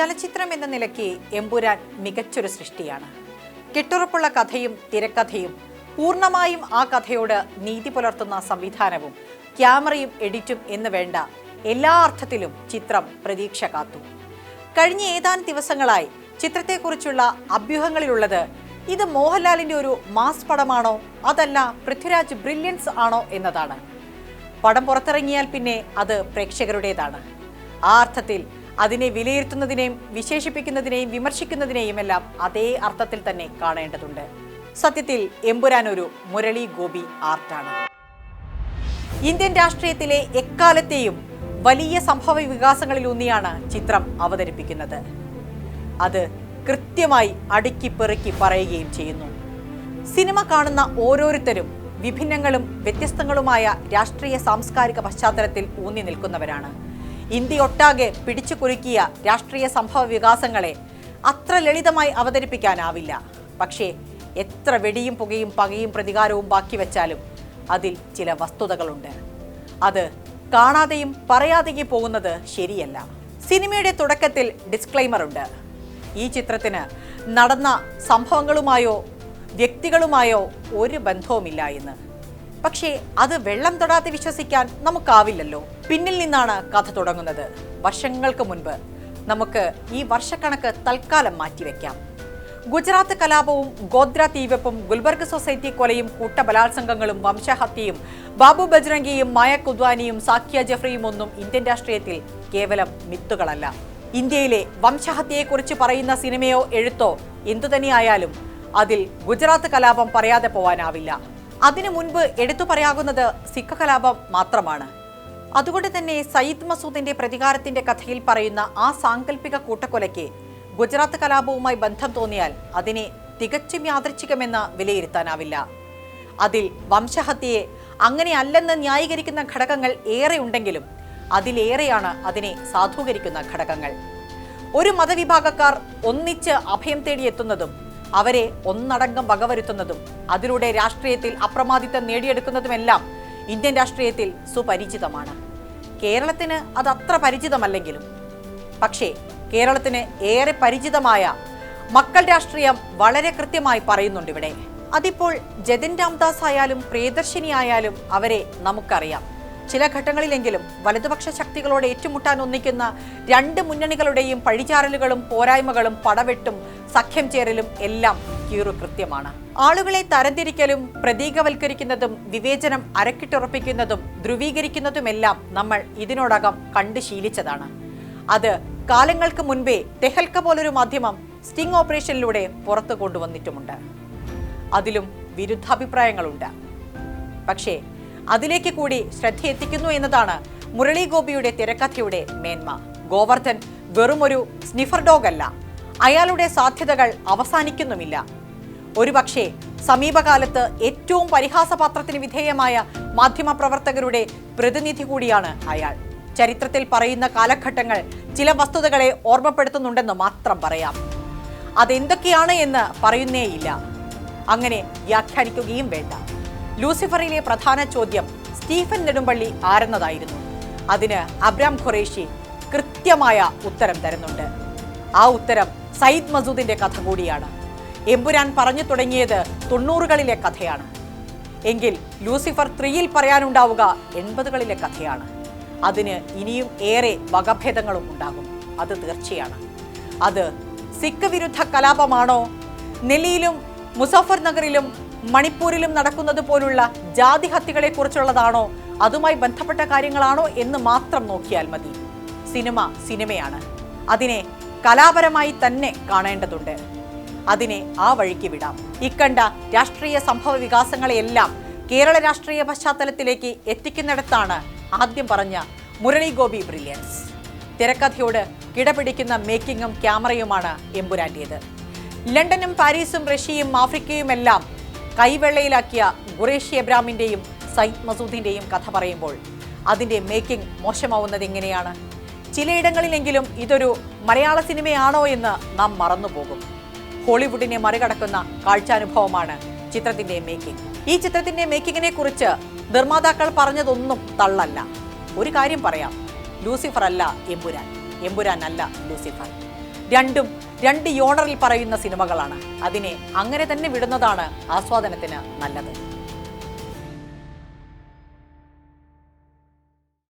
ചലച്ചിത്രം എന്ന നിലയ്ക്ക് എമ്പുരാൻ മികച്ചൊരു സൃഷ്ടിയാണ്. കെട്ടുറപ്പുള്ള കഥയും തിരക്കഥയും പൂർണമായും ആ കഥയോട് നീതി പുലർത്തുന്ന സംവിധാനവും ക്യാമറയും എഡിറ്റും എന്ന് വേണ്ട എല്ലാ അർത്ഥത്തിലും ചിത്രം പ്രതീക്ഷ കാത്തു. കഴിഞ്ഞ ഏതാനും ദിവസങ്ങളായി ചിത്രത്തെക്കുറിച്ചുള്ള അഭ്യൂഹങ്ങളിലുള്ളത് ഇത് മോഹൻലാലിന്റെ ഒരു മാസ് പടമാണോ അതല്ല പൃഥ്വിരാജ് ബ്രില്യൻസ് ആണോ എന്നതാണ്. പടം പുറത്തിറങ്ങിയാൽ പിന്നെ അത് പ്രേക്ഷകരുടേതാണ്. ആ അർത്ഥത്തിൽ അതിനെ വിലയിരുത്തുന്നതിനെയും വിശേഷിപ്പിക്കുന്നതിനെയും വിമർശിക്കുന്നതിനെയും എല്ലാം അതേ അർത്ഥത്തിൽ തന്നെ കാണേണ്ടതുണ്ട്. സത്യത്തിൽ എമ്പുരാൻ ഒരു മുരളി ഗോപി ആർട്ടാണ്. ഇന്ത്യൻ രാഷ്ട്രീയത്തിലെ എക്കാലത്തെയും വലിയ സംഭവ വികാസങ്ങളിലൂന്നിയാണ് ചിത്രം അവതരിപ്പിക്കുന്നത്. അത് കൃത്യമായി അടുക്കി പെറുക്കി പറയുകയും ചെയ്യുന്നു. സിനിമ കാണുന്ന ഓരോരുത്തരും വിഭിന്നങ്ങളും വ്യത്യസ്തങ്ങളുമായ രാഷ്ട്രീയ സാംസ്കാരിക പശ്ചാത്തലത്തിൽ ഊന്നി നിൽക്കുന്നവരാണ്. ഇന്ത്യയൊട്ടാകെ പിടിച്ചു കുലുക്കിയ രാഷ്ട്രീയ സംഭവ വികാസങ്ങളെ അത്ര ലളിതമായി അവതരിപ്പിക്കാനാവില്ല. പക്ഷേ എത്ര വെടിയും പുകയും പകയും പ്രതികാരവും ബാക്കി വെച്ചാലും അതിൽ ചില വസ്തുതകളുണ്ട്. അത് കാണാതെയും പറയാതെയും പോകുന്നത് ശരിയല്ല. സിനിമയുടെ തുടക്കത്തിൽ ഡിസ്ക്ലൈമർ ഉണ്ട്. ഈ ചിത്രത്തിന് നടന്ന സംഭവങ്ങളുമായോ വ്യക്തികളുമായോ ഒരു ബന്ധവുമില്ല എന്ന്. പക്ഷേ അത് വെള്ളം തൊടാതെ വിശ്വസിക്കാൻ നമുക്കാവില്ലല്ലോ. പിന്നിൽ നിന്നാണ് കഥ തുടങ്ങുന്നത്. വർഷങ്ങൾക്ക് മുൻപ് നമുക്ക് ഈ വർഷക്കണക്ക് തൽക്കാലം മാറ്റിവെക്കാം ഗുജറാത്ത് കലാപവും ഗോദ്ര തീവെപ്പും ഗുൽബർഗ് സൊസൈറ്റി കൊലയും കൂട്ടബലാത്സംഗങ്ങളും വംശഹത്യയും ബാബു ബജ്രംഗിയും മായ കുദ്വാനിയും സാഖ്യ ജഫ്രിയും ഒന്നും ഇന്ത്യൻ രാഷ്ട്രീയത്തിൽ കേവലം മിത്തുകളല്ല. ഇന്ത്യയിലെ വംശഹത്യയെക്കുറിച്ച് പറയുന്ന സിനിമയോ എഴുത്തോ എന്തുതന്നെയായാലും അതിൽ ഗുജറാത്ത് കലാപം പറയാതെ പോവാനാവില്ല. അതിനു മുൻപ് എടുത്തു പറയാകുന്നത് സിഖ് കലാപം മാത്രമാണ്. അതുകൊണ്ട് തന്നെ സയ്യിദ് മസൂദിന്റെ പ്രതികാരത്തിന്റെ കഥയിൽ പറയുന്ന ആ സാങ്കല്പിക കൂട്ടക്കൊലയ്ക്ക് ഗുജറാത്ത് കലാപവുമായി ബന്ധം തോന്നിയാൽ അതിനെ തികച്ചും യാദൃച്ഛികമെന്ന് വിലയിരുത്താനാവില്ല. അതിൽ വംശഹത്യയെ അങ്ങനെയല്ലെന്ന് ന്യായീകരിക്കുന്ന ഘടകങ്ങൾ ഏറെ ഉണ്ടെങ്കിലും അതിലേറെയാണ് അതിനെ സാധൂകരിക്കുന്ന ഘടകങ്ങൾ. ഒരു മതവിഭാഗക്കാർ ഒന്നിച്ച് അഭയം തേടിയെത്തുന്നതും അവരെ ഒന്നടങ്കം വകവരുത്തുന്നതും അതിലൂടെ രാഷ്ട്രീയത്തിൽ അപ്രമാദിത്വം നേടിയെടുക്കുന്നതുമെല്ലാം ഇന്ത്യൻ രാഷ്ട്രീയത്തിൽ സുപരിചിതമാണ്. കേരളത്തിന് അത് അത്ര പരിചിതമല്ലെങ്കിലും. പക്ഷേ കേരളത്തിന് ഏറെ പരിചിതമായ മക്കൾ രാഷ്ട്രീയം വളരെ കൃത്യമായി പറയുന്നുണ്ട് ഇവിടെ അതിപ്പോൾ ജതിൻ രാംദാസ് ആയാലും പ്രിയദർശിനി ആയാലും അവരെ നമുക്കറിയാം. ചില ഘട്ടങ്ങളിലെങ്കിലും വലതുപക്ഷ ശക്തികളോട് ഏറ്റുമുട്ടാൻ ഒന്നിക്കുന്ന രണ്ട് മുന്നണികളുടെയും പഴിചാരലുകളും പോരായ്മകളും പടവെട്ടും സഖ്യം ചേരലും എല്ലാം കീറു കൃത്യമാണ്. ആളുകളെ തരംതിരിക്കലും പ്രതീകവൽക്കരിക്കുന്നതും വിവേചനം അരക്കിട്ടുറപ്പിക്കുന്നതും ധ്രുവീകരിക്കുന്നതുമെല്ലാം നമ്മൾ ഇതിനോടകം കണ്ടു ശീലിച്ചതാണ്. അത് കാലങ്ങൾക്ക് മുൻപേ തെഹൽക്ക പോലൊരു മാധ്യമം സ്റ്റിംഗ് ഓപ്പറേഷനിലൂടെ പുറത്തു കൊണ്ടുവന്നിട്ടുമുണ്ട്. അതിലും വിരുദ്ധാഭിപ്രായങ്ങളുണ്ട്. പക്ഷേ അതിലേക്ക് കൂടി ശ്രദ്ധ എത്തിക്കുന്നു എന്നതാണ് മുരളി ഗോപിയുടെ തിരക്കഥയുടെ മേന്മ. ഗോവർദ്ധൻ വെറുമൊരു സ്നിഫർ ഡോഗ് അല്ല. അയാളുടെ സാധ്യതകൾ അവസാനിക്കുന്നുമില്ല. ഒരുപക്ഷെ സമീപകാലത്ത് ഏറ്റവും പരിഹാസപാത്രത്തിന് വിധേയമായ മാധ്യമപ്രവർത്തകരുടെ പ്രതിനിധി കൂടിയാണ് അയാൾ. ചരിത്രത്തിൽ പറയുന്ന കാലഘട്ടങ്ങൾ ചില വസ്തുതകളെ ഓർമ്മപ്പെടുത്തുന്നുണ്ടെന്ന് മാത്രം പറയാം. അതെന്തൊക്കെയാണ് എന്ന് പറയുന്നേയില്ല. അങ്ങനെ വ്യാഖ്യാനിക്കുകയും വേണ്ട. ലൂസിഫറിലെ പ്രധാന ചോദ്യം സ്റ്റീഫൻ നെടുമ്പള്ളി ആരെന്നതായിരുന്നു. അതിന് അബ്രാം ഖുറേഷി കൃത്യമായ ഉത്തരം തരുന്നുണ്ട്. ആ ഉത്തരം സയ്യിദ് മസൂദിന്റെ കഥ കൂടിയാണ്. എമ്പുരാൻ പറഞ്ഞു തുടങ്ങിയത് തൊണ്ണൂറുകളിലെ കഥയാണ്. എങ്കിൽ ലൂസിഫർ ത്രീയിൽ പറയാനുണ്ടാവുക എൺപതുകളിലെ കഥയാണ്. അതിന് ഇനിയും ഏറെ വകഭേദങ്ങളും ഉണ്ടാകും. അത് തീർച്ചയാണ്. അത് സിഖ് വിരുദ്ധ കലാപമാണോ? നെല്ലിയിലും മുസഫർ നഗറിലും മണിപ്പൂരിലും നടക്കുന്നത് പോലുള്ള ജാതി ഹത്യകളെ കുറിച്ചുള്ളതാണോ അതുമായി ബന്ധപ്പെട്ട കാര്യങ്ങളാണോ എന്ന് മാത്രം നോക്കിയാൽ മതി. സിനിമ സിനിമയാണ്. അതിനെ കലാപരമായി തന്നെ കാണേണ്ടതുണ്ട്. അതിനെ ആ വഴിക്ക് വിടാം. ഇക്കണ്ട രാഷ്ട്രീയ സംഭവ വികാസങ്ങളെയെല്ലാം കേരള രാഷ്ട്രീയ പശ്ചാത്തലത്തിലേക്ക് എത്തിക്കുന്നിടത്താണ് ആദ്യം പറഞ്ഞ മുരളി ഗോപി ബ്രില്യൻസ്. തിരക്കഥയോട് കിടപിടിക്കുന്ന മേക്കിങ്ങും ക്യാമറയുമാണ് എമ്പുരാറ്റിയത് ലണ്ടനും പാരീസും റഷ്യയും ആഫ്രിക്കയുമെല്ലാം കൈവെള്ളയിലാക്കിയ ഖുറേഷി എബ്രാമിന്റെയും സയ്യിദ് മസൂദിന്റെയും കഥ പറയുമ്പോൾ അതിന്റെ മേക്കിംഗ് മോശമാവുന്നത് എങ്ങനെയാണ്? ചിലയിടങ്ങളിലെങ്കിലും ഇതൊരു മലയാള സിനിമയാണോ എന്ന് നാം മറന്നുപോകും. ഹോളിവുഡിനെ മറികടക്കുന്ന കാഴ്ചാനുഭവമാണ് ചിത്രത്തിന്റെ മേക്കിംഗ് ഈ ചിത്രത്തിന്റെ മേക്കിങ്ങിനെ കുറിച്ച് നിർമ്മാതാക്കൾ പറഞ്ഞതൊന്നും തള്ളല്ല. ഒരു കാര്യം പറയാം. ലൂസിഫർ അല്ല എമ്പുരാൻ. എമ്പുരാൻ അല്ല ലൂസിഫർ. രണ്ടും രണ്ട് യോണറിൽ പറയുന്ന സിനിമകളാണ്. അതിനെ അങ്ങനെ തന്നെ വിടുന്നതാണ് ആസ്വാദനത്തിന് നല്ലത്.